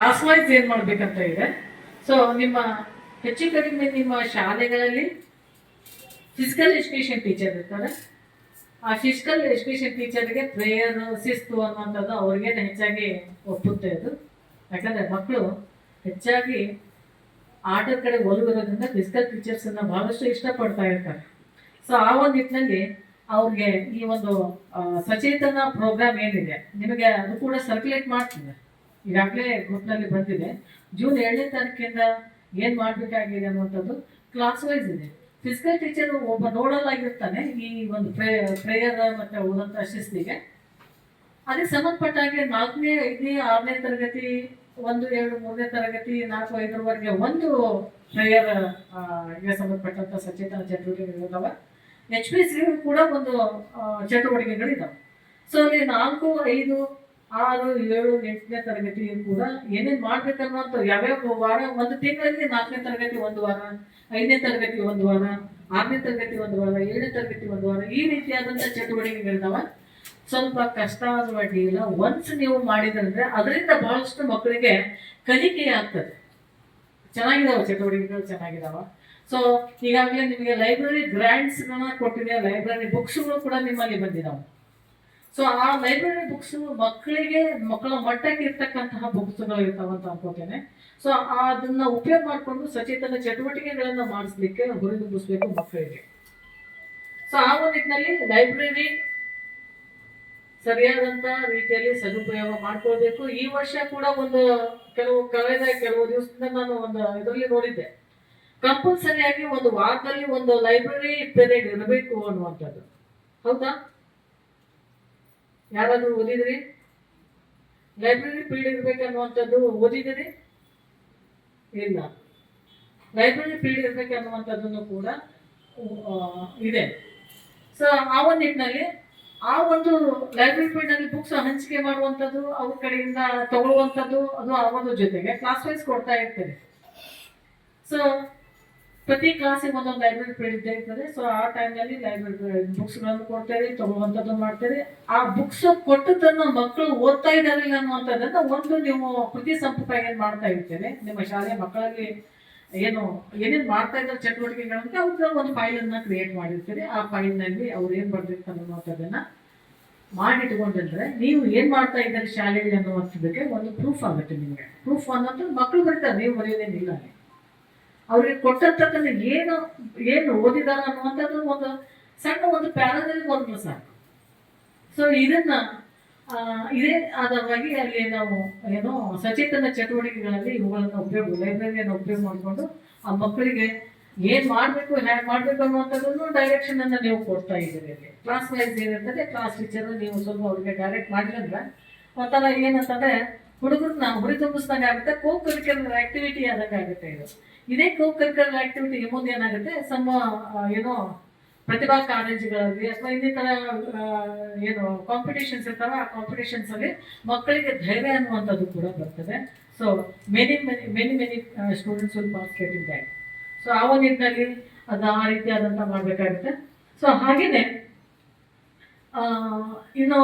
Class wise ಏನ್ ಮಾಡ್ಬೇಕಂತ ಇದೆ? ಸೊ ನಿಮ್ಮ ಹೆಚ್ಚು ಕಡಿಮೆ ನಿಮ್ಮ ಶಾಲೆಗಳಲ್ಲಿ ಫಿಸಿಕಲ್ ಎಜುಕೇಶನ್ ಟೀಚರ್ ಇರ್ತಾರೆ. ಆ ಫಿಸಿಕಲ್ ಎಜುಕೇಶನ್ ಟೀಚರ್ಗೆ ಪ್ರೇಯರ್ ಶಿಸ್ತು ಅನ್ನುವಂಥದ್ದು ಅವ್ರಿಗೆ ಹೆಚ್ಚಾಗಿ ಒಪ್ಪುತ್ತೆ ಅದು. ಯಾಕಂದರೆ ಮಕ್ಕಳು ಹೆಚ್ಚಾಗಿ ಆಟದ ಕಡೆ ಒಲಗಿರೋದ್ರಿಂದ ಫಿಸಿಕಲ್ ಟೀಚರ್ಸನ್ನು ಬಹಳಷ್ಟು ಇಷ್ಟಪಡ್ತಾ ಇರ್ತಾರೆ. ಸೊ ಆ ಒಂದು ನಿಟ್ಟಿನಲ್ಲಿ ಅವ್ರಿಗೆ ಈ ಒಂದು ಸಚೇತನ ಪ್ರೋಗ್ರಾಮ್ ಏನಿದೆ, ನಿಮಗೆ ಅದು ಕೂಡ ಸರ್ಕ್ಯುಲೇಟ್ ಮಾಡ್ತಿದೆ ಈಗಾಗಲೇ ಗ್ರೂಪ್ನಲ್ಲಿ ಬಂದಿದೆ. ಜೂನ್ ಏಳನೇ ತಾರೀಕಿಂದ ಏನು ಮಾಡಬೇಕಾಗಿದೆ ಅನ್ನುವಂಥದ್ದು ಕ್ಲಾಸ್ ವೈಸ್ ಇದೆ. ಫಿಸಿಕಲ್ ಟೀಚರ್ ಒಬ್ಬ ನೋಡಲ್ ಆಗಿರ್ತಾನೆ ಈ ಒಂದು ಪ್ರೇ ಪ್ರೇಯರ್ ಮತ್ತು ಓದಂತ ಶಿಸ್ತಿಗೆ. ಅದಕ್ಕೆ ಸಂಬಂಧಪಟ್ಟ ಹಾಗೆ ನಾಲ್ಕನೇ, ಐದನೇ, ಆರನೇ ತರಗತಿ, ಒಂದು, ಎರಡು, ಮೂರನೇ ತರಗತಿ, ನಾಲ್ಕು, ಐದರವರೆಗೆ ಒಂದು ಪ್ರೇಯರ್ಗೆ ಸಂಬಂಧಪಟ್ಟಂತ ಸಚೇತನ ಚಟುವಟಿಕೆಗಳಿದಾವೆ. ಎಚ್ ಪಿ ಸಿ ಕೂಡ ಒಂದು ಚಟುವಟಿಕೆಗಳು ಚಟುವಟಿಕೆಗಳಿದಾವೆ. ಸೊ ಅಲ್ಲಿ ನಾಲ್ಕು, ಐದು ಆರು ಏಳು ಎಂಟನೇ ತರಗತಿ ಕೂಡ ಏನೇನು ಮಾಡ್ಬೇಕನ್ನುವಂಥ ಯಾವ್ಯಾವ ವಾರ? ಒಂದು ತಿಂಗಳಲ್ಲಿ ನಾಲ್ಕನೇ ತರಗತಿ ಒಂದು ವಾರ, ಐದನೇ ತರಗತಿ ಒಂದು ವಾರ, ಆರನೇ ತರಗತಿ ಒಂದು ವಾರ, ಏಳನೇ ತರಗತಿ ಒಂದು ವಾರ, ಈ ರೀತಿಯಾದಂಥ ಚಟುವಟಿಕೆಗಳಿದಾವೆ. ಸ್ವಲ್ಪ ಕಷ್ಟ ಆದ್ರೂ ಅಡ್ಡಿ ಇಲ್ಲ ಒನ್ಸ್ ನೀವು ಮಾಡಿದ್ರಂದ್ರೆ ಅದರಿಂದ ಬಹಳಷ್ಟು ಮಕ್ಕಳಿಗೆ ಕಲಿಕೆ ಆಗ್ತದೆ. ಚೆನ್ನಾಗಿದಾವೆ ಚಟುವಟಿಕೆಗಳು, ಚೆನ್ನಾಗಿದಾವ. ಸೊ ಈಗಾಗಲೇ ನಿಮಗೆ ಲೈಬ್ರರಿ ಗ್ರ್ಯಾಂಡ್ಸ್ಗಳನ್ನ ಕೊಟ್ಟಿದೆ. ಲೈಬ್ರರಿ ಬುಕ್ಸ್ಗಳು ಕೂಡ ನಿಮ್ಮಲ್ಲಿ ಬಂದಿದಾವೆ. ಸೊ ಆ ಲೈಬ್ರರಿ ಬುಕ್ಸ್ ಮಕ್ಕಳಿಗೆ, ಮಕ್ಕಳ ಮಟ್ಟಕ್ಕೆ ಇರ್ತಕ್ಕಂತಹ ಬುಕ್ಸ್ಗಳು ಇರ್ತಾವಂತ ಅನ್ಕೋತೇನೆ. ಸೊ ಅದನ್ನ ಉಪಯೋಗ ಮಾಡಿಕೊಂಡು ಸಚೇತನ ಚಟುವಟಿಕೆಗಳನ್ನ ಮಾಡಿಸ್ಲಿಕ್ಕೆ ಹುರಿದುಂಬಿಸ್ಬೇಕು ಮಕ್ಕಳಿಗೆ. ಸೊ ಆ ಒಂದು ನಿಟ್ಟಿನಲ್ಲಿ ಲೈಬ್ರರಿ ಸರಿಯಾದಂತ ರೀತಿಯಲ್ಲಿ ಸದುಪಯೋಗ ಮಾಡ್ಕೊಳ್ಬೇಕು. ಈ ವರ್ಷ ಕೂಡ ಒಂದು ಕೆಲವು, ಕಳೆದ ಕೆಲವು ದಿವಸದಿಂದ ನಾನು ಒಂದು ಇದರಲ್ಲಿ ನೋಡಿದ್ದೆ. ಕಂಪಲ್ಸರಿಯಾಗಿ ಒಂದು ವಾರದಲ್ಲಿ ಒಂದು ಲೈಬ್ರರಿ ಪೀರಿಯಡ್ ಇರಬೇಕು ಅನ್ನುವಂಥದ್ದು. ಹೌದಾ? ಯಾರಾದ್ರೂ ಓದಿದ್ರಿ? Library field ಇರಬೇಕನ್ನುವಂಥದ್ದು ಓದಿದಿರಿ? ಇಲ್ಲ. ಲೈಬ್ರರಿ ಫೀಲ್ಡ್ ಇರಬೇಕನ್ನುವಂಥದ್ದನ್ನು ಕೂಡ ಇದೆ. ಸೊ ಆ ಒಂದು ನಿಟ್ಟಿನಲ್ಲಿ, ಆ ಒಂದು ಲೈಬ್ರರಿ ಫೀಲ್ಡ್ನಲ್ಲಿ ಬುಕ್ಸ್ ಹಂಚಿಕೆ ಮಾಡುವಂಥದ್ದು, ಅವ್ರ ಕಡೆಯಿಂದ ತಗೊಳ್ಳುವಂಥದ್ದು, ಅದು ಆ ಒಂದು ಜೊತೆಗೆ ಕ್ಲಾಸ್ ವೈಸ್ ಕೊಡ್ತಾ ಇರ್ತಾರೆ ಸೊ ಪ್ರತಿ ಕ್ಲಾಸಿಗೆ ಒಂದೊಂದು ಲೈಬ್ರರಿ ಪೀರಿಯಡ್ ಇರ್ತದೆ. ಸೊ ಆ ಟೈಮ್ನಲ್ಲಿ ಲೈಬ್ರರಿ ಬುಕ್ಸ್ಗಳನ್ನು ಕೊಡ್ತೇವೆ ತಗೊಳ್ಳುವಂಥದ್ದು ಮಾಡ್ತೇವೆ. ಆ ಬುಕ್ಸ್ ಕೊಟ್ಟದನ್ನು ಮಕ್ಕಳು ಓದ್ತಾ ಇದ್ದಾರೆ ಅನ್ನುವಂಥದ್ದನ್ನು ಒಂದು ನೀವು ಕೃತಿ ಸಂಪುಟ ಏನು ಮಾಡ್ತಾ ಇರ್ತೇವೆ ನಿಮ್ಮ ಶಾಲೆ ಮಕ್ಕಳಲ್ಲಿ ಏನು, ಏನೇನು ಮಾಡ್ತಾ ಇದ್ದಾರೆ ಚಟುವಟಿಕೆಗಳಂತ ಅವ್ರ ಒಂದು ಫೈಲ್ ಅನ್ನ ಕ್ರಿಯೇಟ್ ಮಾಡಿರ್ತೀರಿ. ಆ ಫೈಲ್ನಲ್ಲಿ ಅವ್ರು ಏನ್ ಬರ್ದಿರ್ತಾರೆ ಅನ್ನುವಂಥದ್ದನ್ನ ಮಾಡಿಟ್ಕೊಂಡಿದ್ರೆ ನೀವು ಏನ್ ಮಾಡ್ತಾ ಇದ್ದಾರೆ ಶಾಲೆಯಲ್ಲಿ ಅನ್ನುವಂಥದ್ದಕ್ಕೆ ಒಂದು ಪ್ರೂಫ್ ಆಗುತ್ತೆ ನಿಮಗೆ. ಪ್ರೂಫ್ ಅನ್ನೋದು ಮಕ್ಕಳು ಬರ್ತಾರೆ, ನೀವು ಬರೆಯೋದೇನಿಲ್ಲ ಅಲ್ಲಿ. ಅವ್ರಿಗೆ ಕೊಟ್ಟಂತಕ್ಕಂಥ ಏನು ಏನು ಓದಿದಾರ ಅನ್ನುವಂಥದ್ದು ಒಂದು ಸಣ್ಣ ಒಂದು ಪ್ಯಾರಾದಲ್ಲಿ ಬಂದ್ರು ಸಾಕು. ಸೊ ಇದನ್ನ ಇದೇ ಆದವಾಗಿ ಅಲ್ಲಿ ನಾವು ಏನೋ ಸಚೇತನ ಚಟುವಟಿಕೆಗಳಲ್ಲಿ ಇವುಗಳನ್ನು ಉಪಯೋಗ, ಲೈಬ್ರರಿಯನ್ನು ಉಪಯೋಗ ಮಾಡಿಕೊಂಡು ಆ ಮಕ್ಕಳಿಗೆ ಏನ್ ಮಾಡ್ಬೇಕು, ಹ್ಯಾಂಗ್ ಮಾಡ್ಬೇಕು ಅನ್ನುವಂಥದ್ದನ್ನು ಡೈರೆಕ್ಷನ್ ಅನ್ನ ನೀವು ಕೊಡ್ತಾ ಇದ್ದೀರಿ ಕ್ಲಾಸ್ ವೈಸ್ ಏನಿರ್ತದೆ ಕ್ಲಾಸ್ ಟೀಚರ್ ನೀವು ಸ್ವಲ್ಪ ಅವ್ರಿಗೆ ಡೈರೆಕ್ಟ್ ಮಾಡಿದ್ರೆ ಒಂಥರ ಏನಂತಂದ್ರೆ ಹುಡುಗರನ್ನ ಹುರಿದುಂಬಿಸ್ದಂಗೆ ಆಗುತ್ತೆ ಕೋ ಆಕ್ಟಿವಿಟಿ ಆದಂಗೆ ಆಗುತ್ತೆ ಇದು. ಇದೇ ಕೋ ಕರಿಕುಲರ್ ಆಕ್ಟಿವಿಟಿ ಮುಂದೆ ಏನಾಗುತ್ತೆ? ಸಮ ಏನೋ ಪ್ರತಿಭಾ ಕಾಲೇಜುಗಳಲ್ಲಿ ಅಥವಾ ಇನ್ನಿತರ ಏನು ಕಾಂಪಿಟೇಷನ್ಸ್ ಇರ್ತಾವೆ ಆ ಕಾಂಪಿಟೇಷನ್ಸ್ ಅಲ್ಲಿ ಮಕ್ಕಳಿಗೆ ಧೈರ್ಯ ಅನ್ನುವಂಥದ್ದು ಕೂಡ ಬರ್ತದೆ. So many many many many students will participate in that so ಆ ಒಂದು ನಿಟ್ಟಿನಲ್ಲಿ ಅದು ಆ ರೀತಿಯಾದಂಥ ಮಾಡಬೇಕಾಗುತ್ತೆ. ಸೊ ಹಾಗೆಯೇ ಇನ್ನು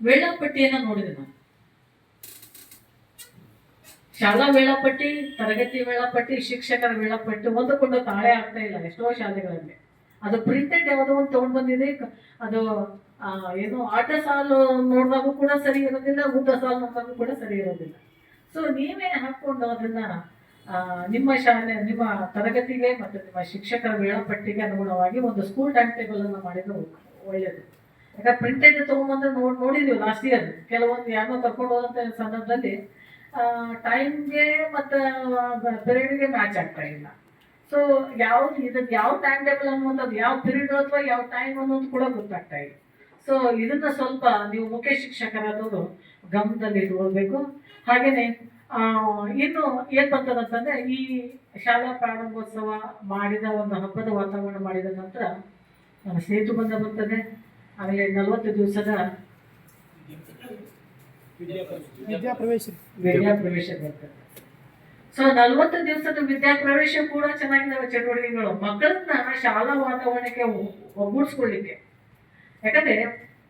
ವೇಳಾಪಟ್ಟಿಯನ್ನು ನೋಡಿದೆ ನಾನು. ಶಾಲಾ ವೇಳಾಪಟ್ಟಿ, ತರಗತಿ ವೇಳಾಪಟ್ಟಿ, ಶಿಕ್ಷಕರ ವೇಳಾಪಟ್ಟಿ ಒಂದಕ್ಕೊಂದು ತಾಳೆ ಆಗ್ತಾ ಇಲ್ಲ, ಎಷ್ಟೋ ಶಾಲೆಗಳಲ್ಲಿ. ಅದು ಪ್ರಿಂಟೆಡ್ ಯಾವುದೋ ಒಂದು ತಗೊಂಡ್ ಬಂದಿದೆ. ಅದು ಏನು ಆಟ ಸಾಲು ನೋಡಿದಾಗೂ ಕೂಡ ಸರಿ ಇರೋದಿಲ್ಲ, ಊಟ ಸಾಲು ನೋಡಿದಾಗೂ ಕೂಡ ಸರಿ ಇರೋದಿಲ್ಲ. ಸೊ ನೀವೇ ಹಾಕೊಂಡು ಅದನ್ನ ನಿಮ್ಮ ಶಾಲೆ, ನಿಮ್ಮ ತರಗತಿಗೆ ಮತ್ತು ನಿಮ್ಮ ಶಿಕ್ಷಕರ ವೇಳಾಪಟ್ಟಿಗೆ ಅನುಗುಣವಾಗಿ ಒಂದು ಸ್ಕೂಲ್ ಟೈಮ್ ಟೇಬಲ್ ಅನ್ನು ಮಾಡಿದ್ರೆ ಒಳ್ಳೆಯದು. ಯಾಕಂದ್ರೆ ಪ್ರಿಂಟೆಡ್ ತಗೊಂಡ್ಬಂದ್ರೆ ನೋಡಿ ನೋಡಿದೀವಿ ಲಾಸ್ಟ್ ಇಯರ್ ಕೆಲವೊಂದು ಯಾರನ್ನೋ ಕರ್ಕೊಂಡು ಹೋದಂಥ ಸಂದರ್ಭದಲ್ಲಿ ಟೈಮ್ಗೆ ಮತ್ತು ಪಿರಿಯಡ್ಗೆ ಮ್ಯಾಚ್ ಆಗ್ತಾ ಇಲ್ಲ. ಸೊ ಯಾವ ಇದಕ್ಕೆ ಯಾವ ಟೈಮ್ ಟೇಬಲ್ ಅನ್ನುವಂಥದ್ದು ಯಾವ ಪೀರಿಯಡ್ ಅಥವಾ ಯಾವ ಟೈಮ್ ಅನ್ನೋದು ಕೂಡ ಗೊತ್ತಾಗ್ತಾ ಇಲ್ಲ. ಸೊ ಇದನ್ನ ಸ್ವಲ್ಪ ನೀವು ಮುಖ್ಯ ಶಿಕ್ಷಕರಾದವರು ಗಮನದಲ್ಲಿ ಇಟ್ಕೊಳ್ಬೇಕು. ಹಾಗೇನೆ ಇನ್ನು ಏನ್ ಬರ್ತದಂತಂದ್ರೆ ಈ ಶಾಲಾ ಪ್ರಾರಂಭೋತ್ಸವ ಮಾಡಿದ ಒಂದು ಹಬ್ಬದ ವಾತಾವರಣ ಮಾಡಿದ ನಂತರ ಸೇತು ಬಂದ ಬರ್ತದೆ. ಆಮೇಲೆ ನಲವತ್ತು ದಿವಸದ ಸೊ ನಲ್ವತ್ತು ದಿವಸದ ವಿದ್ಯಾ ಪ್ರವೇಶ ಕೂಡ ಚೆನ್ನಾಗಿದ್ದಾವೆ ಚಟುವಟಿಕೆಗಳು. ಮಕ್ಕಳನ್ನ ಶಾಲಾ ವಾತಾವರಣಕ್ಕೆ ಒಗ್ಗೂಡಿಸ್ಕೊಳ್ಳಿಕ್ಕೆ. ಯಾಕಂದ್ರೆ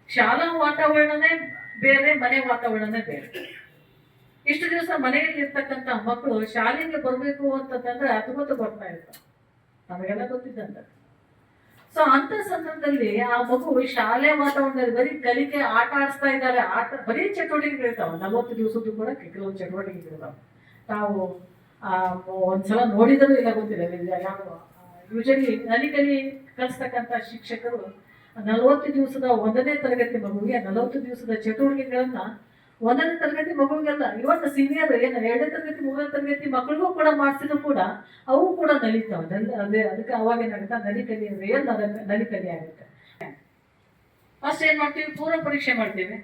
ಶಾಲಾ ವಾತಾವರಣನೇ ಬೇರೆ, ಮನೆ ವಾತಾವರಣನೇ ಬೇರೆ. ಇಷ್ಟು ದಿವಸ ಮನೆಯಲ್ಲಿ ಇರ್ತಕ್ಕಂತ ಮಕ್ಕಳು ಶಾಲೆಗೆ ಬರಬೇಕು ಅಂತಂದ್ರೆ ಹತ್ತೊಂಬತ್ತು ಬರ್ತಾ ಇರ್ತಾರೆ. ನಮಗೆಲ್ಲ ಗೊತ್ತಿದ್ದಂತ. ಸೊ ಅಂತ ಸಂದರ್ಭದಲ್ಲಿ ಆ ಮಗು ಶಾಲೆ ವಾತಾವರಣದಲ್ಲಿ ಬರೀ ಕಲಿಕೆ ಆಟ ಆಡಿಸ್ತಾ ಇದ್ದಾರೆ. ಆಟ ಬರೀ ಚಟುವಟಿಕೆಗಳಿರ್ತಾವೆ ನಲವತ್ತು ದಿವಸದ್ದು ಕೂಡ ಕೆಲವು ಚಟುವಟಿಕೆಗಳಿರ್ತಾವೆ ತಾವು ಒಂದ್ಸಲ ನೋಡಿದರೂ ಇಲ್ಲ ಗೊತ್ತಿಲ್ಲ. ಯಾವ ಯೂಶಲಿ ನಲಿಕಲಿ ಕಲಿಸ್ತಕ್ಕಂಥ ಶಿಕ್ಷಕರು ನಲವತ್ತು ದಿವಸದ ಒಂದನೇ ತರಗತಿ ಮಗುವಿಗೆ ನಲವತ್ತು ದಿವಸದ ಚಟುವಟಿಕೆಗಳನ್ನ ಒಂದನೇ ತರಗತಿ ಮಗುವಿಗೆಲ್ಲ, ಇವತ್ತು ಸೀನಿಯರ್ ಏನು, ಎರಡನೇ ತರಗತಿ, ಮೂರನೇ ತರಗತಿ ಮಕ್ಕಳಿಗೂ ಕೂಡ ಮಾಡಿಸಿದ್ರು ಕೂಡ, ಅವು ಕೂಡ ನಲಿತಾವೆ ನಲ್ ಅದೇ, ಅದಕ್ಕೆ ಅವಾಗ ಏನಾಗುತ್ತೆ ನಲಿಕಲಿ ರಿಯಲ್ ನಲಿಕಲಿ ಆಗುತ್ತೆ. ಫಸ್ಟ್ ಏನ್ ಮಾಡ್ತೀವಿ? ಪೂರ್ವ ಪರೀಕ್ಷೆ ಮಾಡ್ತೀವಿ.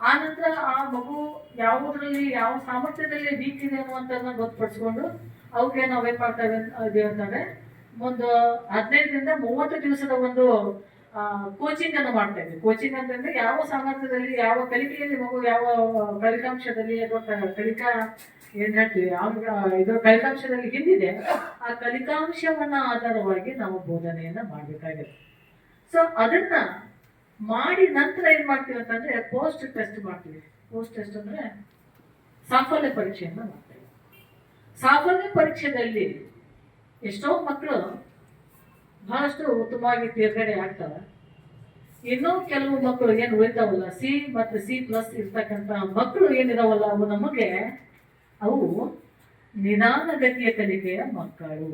ಆ ನಂತರ ಆ ಮಗು ಯಾವುದ್ರಲ್ಲಿ, ಯಾವ ಸಾಮರ್ಥ್ಯದಲ್ಲಿ ವೀಕ್ ಇದೆ ಅನ್ನುವಂಥದ್ದನ್ನ ಗೊತ್ತುಪಡಿಸ್ಕೊಂಡು ಅವ್ರಿಗೆ ನಾವೇನ್ ಮಾಡ್ತೇವೆ ಅಂತಂದ್ರೆ, ಒಂದು ಹದಿನೈದರಿಂದ ಮೂವತ್ತು ದಿವಸದ ಒಂದು ಕೋಚಿಂಗ್ ಅನ್ನು ಮಾಡ್ತಾ ಇದ್ವಿ. ಕೋಚಿಂಗ್ ಅಂತಂದ್ರೆ ಯಾವ ಸಾಮರ್ಥ್ಯದಲ್ಲಿ, ಯಾವ ಕಲಿಕೆಯಲ್ಲಿ ಮಗು ಯಾವ ಫಲಿತಾಂಶದಲ್ಲಿ ಅಥವಾ ಕಲಿಕಾ ಏನ್ ಹೇಳ್ತೀವಿ ಇದರ ಫಲಿತಾಂಶದಲ್ಲಿ ಹಿಂದಿದೆ, ಆ ಕಲಿಕಾಂಶವನ್ನ ಆಧಾರವಾಗಿ ನಾವು ಬೋಧನೆಯನ್ನ ಮಾಡ್ಬೇಕಾಗಿದೆ. ಸೊ ಅದನ್ನ ಮಾಡಿ ನಂತರ ಏನ್ ಮಾಡ್ತೀವಿ ಅಂತಂದ್ರೆ ಪೋಸ್ಟ್ ಟೆಸ್ಟ್ ಮಾಡ್ತೀವಿ. ಪೋಸ್ಟ್ ಟೆಸ್ಟ್ ಅಂದ್ರೆ ಸಾಫಲ್ಯ ಪರೀಕ್ಷೆಯನ್ನ ಮಾಡ್ತೀವಿ ಸಾಫಲ್ಯ ಪರೀಕ್ಷೆಯಲ್ಲಿ ಎಷ್ಟೋ ಮಕ್ಕಳು ಬಹಳಷ್ಟು ಉತ್ತಮವಾಗಿ ತೇರ್ಗಡೆ ಆಗ್ತವೆ. ಇನ್ನೂ ಕೆಲವು ಮಕ್ಕಳು ಏನು ಉಳಿತಾವಲ್ಲ ಸಿ ಮತ್ತು ಸಿ ಪ್ಲಸ್ ಇರ್ತಕ್ಕಂಥ ಮಕ್ಕಳು ಏನಿದಾವಲ್ಲ, ಅವು ನಮಗೆ ಅವು ನಿಧಾನಗತಿಯ ಕಲಿಕೆಯ ಮಕ್ಕಳು.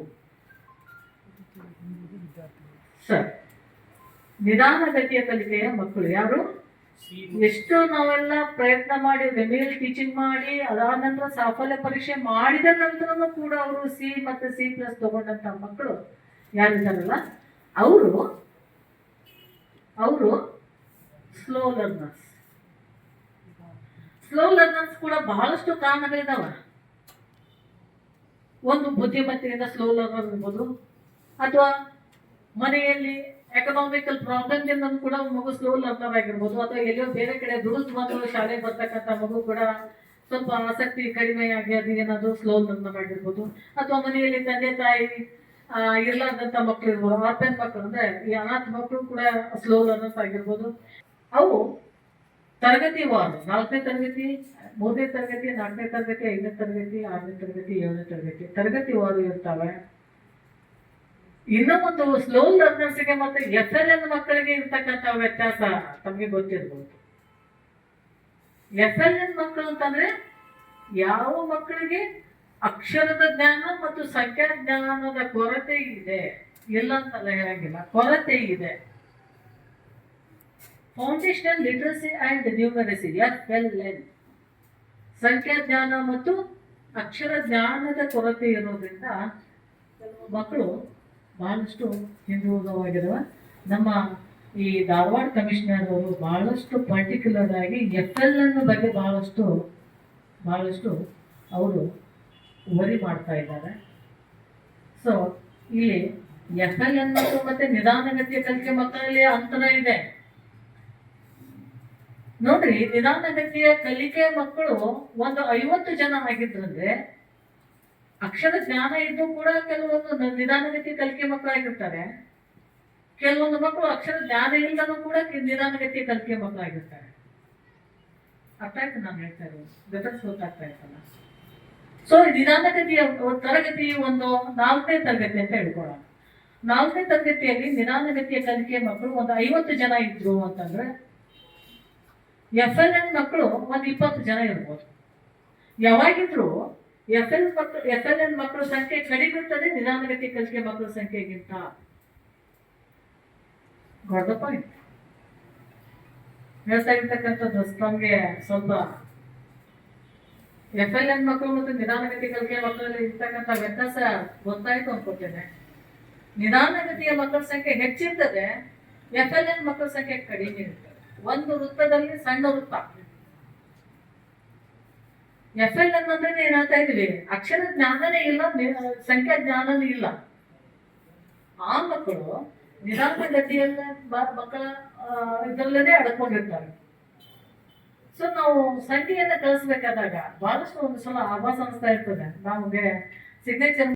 ಸರ್ ನಿಧಾನಗತಿಯ ಕಲಿಕೆಯ ಮಕ್ಕಳು ಯಾರು? ಎಷ್ಟು ನಾವೆಲ್ಲ ಪ್ರಯತ್ನ ಮಾಡಿ ರೆಮಿಯಲ್ ಟೀಚಿಂಗ್ ಮಾಡಿ, ಅದಾದ ನಂತರ ಸಾಫಲ್ಯ ಪರೀಕ್ಷೆ ಮಾಡಿದ ನಂತರನೂ ಕೂಡ ಅವರು ಸಿ ಮತ್ತು ಸಿ ಪ್ಲಸ್ ತಗೊಂಡಂತ ಮಕ್ಕಳು ಯಾರಿದ್ದಾರಲ್ಲ? ಅವರು ಅವರು ಸ್ಲೋ ಲರ್ನರ್ಸ್ ಸ್ಲೋ ಲರ್ನರ್ಸ್ ಕೂಡ ಬಹಳಷ್ಟು ಕಾರಣಗಳಿದಾವೆ. ಒಂದು ಬುದ್ಧಿಮತ್ತೆಯಿಂದ ಸ್ಲೋ ಲರ್ನರ್ ಇರ್ಬೋದು, ಅಥವಾ ಮನೆಯಲ್ಲಿ ಎಕನಾಮಿಕಲ್ ಪ್ರಾಬ್ಲಮ್ದಿಂದ ಕೂಡ ಮಗು ಸ್ಲೋ ಲರ್ನರ್ ಆಗಿರ್ಬೋದು, ಅಥವಾ ಎಲ್ಲೋ ಬೇರೆ ಕಡೆ ದುಡಿದು ಬಂದು ಶಾಲೆಗೆ ಬರ್ತಕ್ಕಂಥ ಮಗು ಕೂಡ ಸ್ವಲ್ಪ ಆಸಕ್ತಿ ಕಡಿಮೆಯಾಗಿ ಅದು ಏನಾದರೂ ಸ್ಲೋ ಲರ್ನರ್ ಆಗಿರ್ಬೋದು, ಅಥವಾ ಮನೆಯಲ್ಲಿ ತಂದೆ ತಾಯಿ ಇರ್ಲಾರ್ದಂಥ ಮಕ್ಳು ಇರ್ಬೋದು ಆರ್ಪನ್ ಮಕ್ಕಳು ಅಂದ್ರೆ ಈ ಅನಾಥ ಮಕ್ಕಳು ಕೂಡ ಸ್ಲೋ ಲರ್ನರ್ಸ್ ಆಗಿರ್ಬೋದು. ಅವು ತರಗತಿ ವಾರು, ನಾಲ್ಕನೇ ತರಗತಿ, ಮೂರನೇ ತರಗತಿ, ನಾಲ್ಕನೇ ತರಗತಿ, ಐದನೇ ತರಗತಿ, ಆರನೇ ತರಗತಿ, ಏಳನೇ ತರಗತಿ ತರಗತಿ ವಾರು ಇರ್ತವೆ. ಇನ್ನೂ ಒಂದು ಸ್ಲೋ ಲರ್ನರ್ಸ್ಗೆ ಮತ್ತೆ ಎಸ್ ಎಲ್ ಎನ್ ಮಕ್ಕಳಿಗೆ ಇರ್ತಕ್ಕಂಥ ವ್ಯತ್ಯಾಸ ತಮಗೆ ಗೊತ್ತಿರ್ಬೋದು. ಎಸ್ ಎಲ್ ಎನ್ ಮಕ್ಕಳು ಅಂತಂದ್ರೆ ಯಾವ ಮಕ್ಕಳಿಗೆ ಅಕ್ಷರದ ಜ್ಞಾನ ಮತ್ತು ಸಂಖ್ಯಾ ಜ್ಞಾನದ ಕೊರತೆ ಇದೆ. ಇಲ್ಲ ಅಂತಲ್ಲ ಹೇಳಂಗಿಲ್ಲ. ಕೊರತೆ ಇದೆ. Foundational literacy and numeracy L N ಸಂಖ್ಯಾ ಜ್ಞಾನ ಮತ್ತು ಅಕ್ಷರ ಜ್ಞಾನದ ಕೊರತೆ ಇರೋದ್ರಿಂದ ಕೆಲವು ಮಕ್ಕಳು ಬಹಳಷ್ಟು ಹಿಂದುಳಿದವಾಗಿರುವ ನಮ್ಮ ಈ ಧಾರವಾಡ ಕಮಿಷನರ್ ಅವರು ಬಹಳಷ್ಟು ಪರ್ಟಿಕ್ಯುಲರ್ ಆಗಿ ಎಫ್ ಎಲ್ ಅನ್ನು ಬಗ್ಗೆ ಬಹಳಷ್ಟು ಬಹಳಷ್ಟು ಅವರು ವರಿ ಮಾಡ್ತಾ ಇದ್ದಾರೆ. ಸೊ ಇಲ್ಲಿ ಎಫ್ ಎಲ್ ಎನ್ ಮತ್ತು ಮತ್ತೆ ನಿಧಾನಗತಿಯ ಕಲಿಕೆ ಮಕ್ಕಳಲ್ಲಿ ಅಂತರ ಇದೆ. ನೋಡ್ರಿ, ನಿಧಾನಗತಿಯ ಕಲಿಕೆ ಮಕ್ಕಳು ಒಂದು ಐವತ್ತು ಜನ ಆಗಿದ್ರಂದ್ರೆ ಅಕ್ಷರ ಜ್ಞಾನ ಇದ್ದು ಕೂಡ ಕೆಲವೊಂದು ನಿಧಾನಗತಿ ಕಲಿಕೆ ಮಕ್ಕಳಾಗಿರ್ತಾರೆ ಕೆಲವೊಂದು ಮಕ್ಕಳು ಅಕ್ಷರ ಜ್ಞಾನ ಇಲ್ಲದೂ ಕೂಡ ನಿಧಾನಗತಿ ಕಲಿಕೆ ಮಕ್ಕಳಾಗಿರ್ತಾರೆ ಅರ್ಥ ಆಯ್ತು ನಾನು ಹೇಳ್ತಾ ಇರೋದು? ಡಿಫರೆನ್ಸ್ ಸೋತಾಗ್ತಾ ಇರ್ತಲ್ಲ ಸೊ ಒಂದು ತರಗತಿ ಒಂದು ನಾಲ್ಕನೇ ತರಗತಿ ಅಂತ ಹೇಳ್ಕೊಳ್ಳೋಣ. ನಾಲ್ಕನೇ ತರಗತಿಯಲ್ಲಿ ನಿಧಾನಗತಿಯ ಕಲಿಕೆ ಮಕ್ಕಳು ಒಂದು ಐವತ್ತು ಜನ ಇದ್ರು ಅಂತಂದ್ರೆ ಎಫ್ ಎಲ್ ಎನ್ ಮಕ್ಕಳು ಒಂದು ಇಪ್ಪತ್ತು ಜನ ಇರ್ಬೋದು. ಯಾವಾಗಿದ್ರು ಎಫ್ ಎಲ್ ಮಕ್ಕಳು ಎಫ್ ಎಲ್ ಎನ್ ಮಕ್ಕಳ ಸಂಖ್ಯೆ ಕಡಿಮೆ ಇರ್ತದೆ ನಿಧಾನಗತಿ ಕಲಿಕೆ ಮಕ್ಕಳ ಸಂಖ್ಯೆಗಿಂತ ದೊಡ್ಡ ಪಾಯಿಂಟ್ ಹೇಳ್ತಾ ಇರ್ತಕ್ಕಂಥದ್ದು ಸ್ವಲ್ಪ ಎಫ್ ಎಲ್ ಎನ್ ಮಕ್ಕಳು ಮತ್ತು ನಿಧಾನಗತಿ ಕಲಿಕೆ ಮಕ್ಕಳಲ್ಲಿ ಇರ್ತಕ್ಕಂಥ ವ್ಯತ್ಯಾಸ ಗೊತ್ತಾಯ್ತು ಅನ್ಕೋತೇನೆ ನಿಧಾನಗತಿಯ ಮಕ್ಕಳ ಸಂಖ್ಯೆ ಹೆಚ್ಚಿರ್ತದೆ ಎಫ್ ಎಲ್ ಎನ್ ಮಕ್ಕಳ ಸಂಖ್ಯೆ ಕಡಿಮೆ ಇರ್ತದೆ. ಒಂದು ವೃತ್ತದಲ್ಲಿ ಸಣ್ಣ ವೃತ್ತ. ಎಫ್ ಎಲ್ ಎನ್ ಅಂದ್ರೆ ಏನ್ ಹೇಳ್ತಾ ಇದೀವಿ ಅಕ್ಷರ ಜ್ಞಾನನೇ ಇಲ್ಲ ಸಂಖ್ಯಾ ಜ್ಞಾನನೇ ಇಲ್ಲ. ಆ ಮಕ್ಕಳು ನಿಧಾನಗತಿಯಲ್ಲ ಮಕ್ಕಳ ಇದ್ರಲ್ಲೇ ಅಡ್ಕೊಂಡಿರ್ತಾರೆ. ಸೊ ನಾವು ಸಂಡಿಯನ್ನ ಕಳಿಸ್ಬೇಕಾದಾಗ ಬಹಳಷ್ಟು ಒಂದು ಸಲ ಆಭಾಸ ಅನಿಸ್ತಾ ಇರ್ತದೆ. ನಮಗೆ ಸಿಗ್ನೇಚರ್